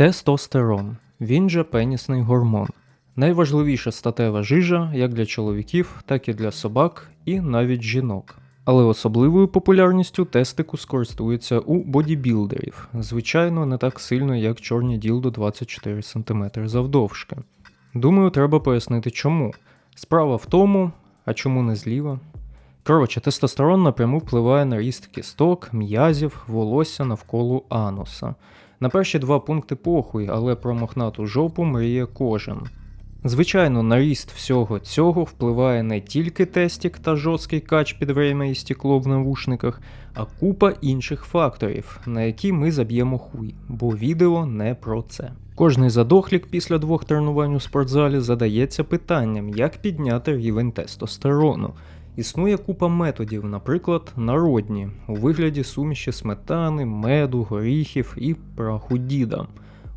Тестостерон. Він же пенісний гормон. Найважливіша статева жижа як для чоловіків, так і для собак і навіть жінок. Але особливою популярністю тестикус користується у бодібілдерів, звичайно, не так сильно, як чорні ділдо 24 см завдовжки. Думаю, треба пояснити чому. Справа в тому, а чому не зліва? Коротше, тестостерон напряму впливає на ріст кісток, м'язів, волосся навколо ануса. На перші два пункти похуй, але про мохнату жопу мріє кожен. Звичайно, на ріст всього цього впливає не тільки тестік та жорсткий кач під время і стекло в навушниках, а купа інших факторів, на які ми заб'ємо хуй, бо відео не про це. Кожний задохлік після двох тренувань у спортзалі задається питанням, як підняти рівень тестостерону. Існує купа методів, наприклад, народні, у вигляді суміші сметани, меду, горіхів і праху діда.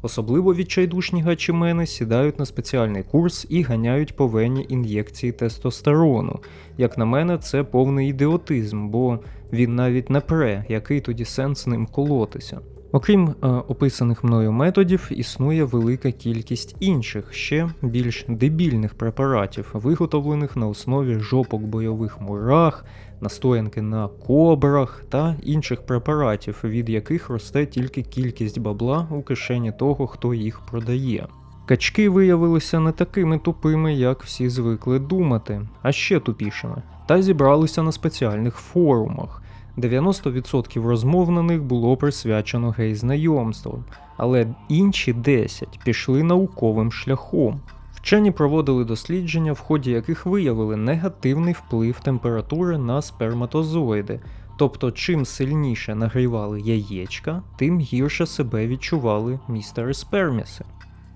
Особливо відчайдушні гачімени сідають на спеціальний курс і ганяють по вені ін'єкції тестостерону. Як на мене, це повний ідіотизм, бо він навіть не пре, який тоді сенс ним колотися. Окрім е, описаних мною методів, існує велика кількість інших, ще більш дебільних препаратів, виготовлених на основі жопок бойових мурах, настоянки на кобрах та інших препаратів, від яких росте тільки кількість бабла у кишені того, хто їх продає. Качки виявилися не такими тупими, як всі звикли думати, а ще тупішими, та зібралися на спеціальних форумах. 90% розмов на них було присвячено гей-знайомствам, але інші 10 пішли науковим шляхом. Вчені проводили дослідження, в ході яких виявили негативний вплив температури на сперматозоїди. Тобто, чим сильніше нагрівали яєчка, тим гірше себе відчували містери сперміси.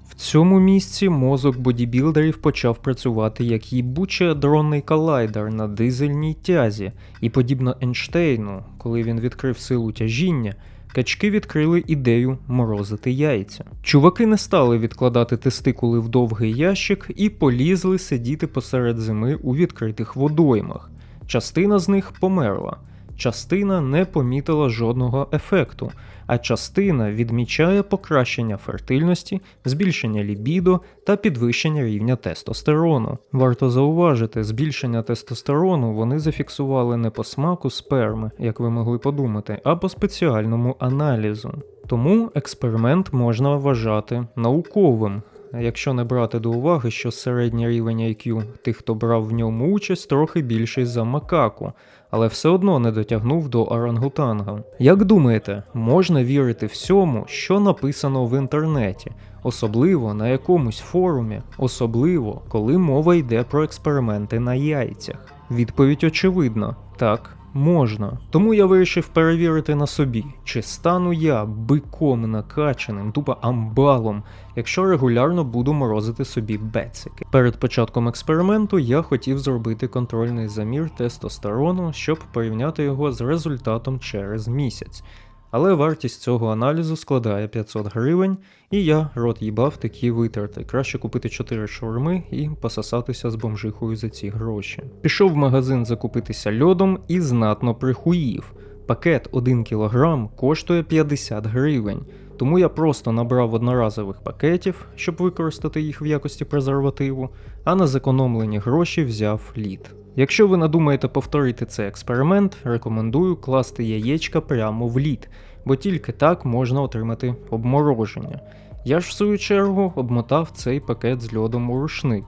В цьому місці мозок бодібілдерів почав працювати як їбучий адронний колайдер на дизельній тязі, і подібно Ейнштейну, коли він відкрив силу тяжіння, качки відкрили ідею морозити яйця. Чуваки не стали відкладати тестикули в довгий ящик і полізли сидіти посеред зими у відкритих водоймах. Частина з них померла. Частина не помітила жодного ефекту, а частина відмічає покращення фертильності, збільшення лібідо та підвищення рівня тестостерону. Варто зауважити, збільшення тестостерону вони зафіксували не по смаку сперми, як ви могли подумати, а по спеціальному аналізу. Тому експеримент можна вважати науковим. Якщо не брати до уваги, що середній рівень IQ тих, хто брав в ньому участь, трохи більший за макаку, але все одно не дотягнув до орангутанга. Як думаєте, можна вірити всьому, що написано в інтернеті, особливо на якомусь форумі, особливо коли мова йде про експерименти на яйцях? Відповідь очевидна: так. Можна. Тому я вирішив перевірити на собі, чи стану я биком накачаним, тупо амбалом, якщо регулярно буду морозити собі бецики. Перед початком експерименту я хотів зробити контрольний замір тестостерону, щоб порівняти його з результатом через місяць. Але вартість цього аналізу складає 500 гривень, і я рот їбав такі витрати. Краще купити 4 шаурми і пососатися з бомжихою за ці гроші. Пішов в магазин закупитися льодом і знатно прихуїв. Пакет 1 кг коштує 50 гривень, тому я просто набрав одноразових пакетів, щоб використати їх в якості презервативу, а на зекономлені гроші взяв лід. Якщо ви надумаєте повторити цей експеримент, рекомендую класти яєчка прямо в лід, бо тільки так можна отримати обмороження. Я ж в свою чергу обмотав цей пакет з льодом у рушник.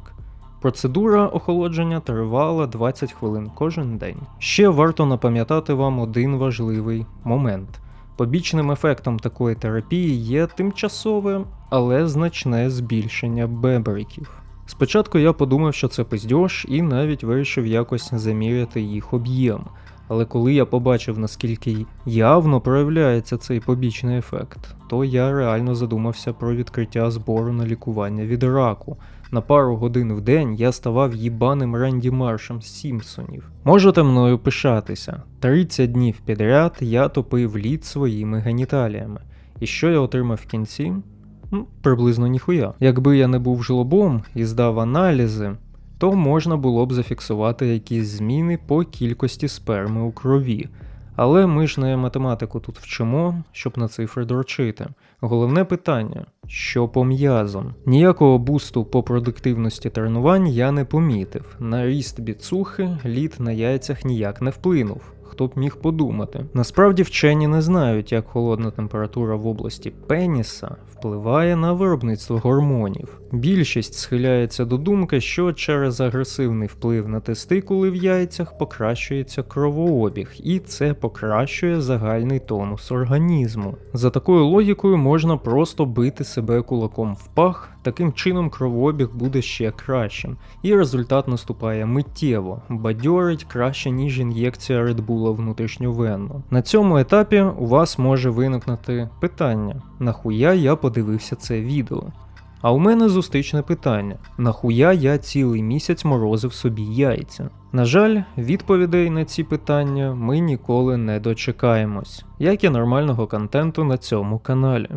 Процедура охолодження тривала 20 хвилин кожен день. Ще варто напам'ятати вам один важливий момент. Побічним ефектом такої терапії є тимчасове, але значне збільшення бебриків. Спочатку я подумав, що це пиздьош, і навіть вирішив якось заміряти їх об'єм. Але коли я побачив, наскільки явно проявляється цей побічний ефект, то я реально задумався про відкриття збору на лікування від раку. На пару годин в день я ставав їбаним Ренді Маршем з Сімпсонів. Можете мною пишатися. 30 днів підряд я топив лід своїми геніталіями. І що я отримав в кінці? Ну, приблизно ніхуя. Якби я не був жлобом і здав аналізи, то можна було б зафіксувати якісь зміни по кількості сперми у крові. Але ми ж не математику тут вчимо, щоб на цифри дрочити. Головне питання: що по м'язам. Ніякого бусту по продуктивності тренувань я не помітив. На ріст біцухи лід на яйцях ніяк не вплинув. Хто б міг подумати. Насправді вчені не знають, як холодна температура в області пеніса впливає на виробництво гормонів. Більшість схиляється до думки, що через агресивний вплив на тестикули в яйцях покращується кровообіг, і це покращує загальний тонус організму. За такою логікою можна просто бити себе кулаком в пах, таким чином кровообіг буде ще кращим, і результат наступає миттєво, бадьорить краще, ніж ін'єкція Red Bull внутрішньовенно. На цьому етапі у вас може виникнути питання: нахуя я подивився це відео? А у мене зустрічне питання: нахуя я цілий місяць морозив собі яйця? На жаль, відповідей на ці питання ми ніколи не дочекаємось, як і нормального контенту на цьому каналі.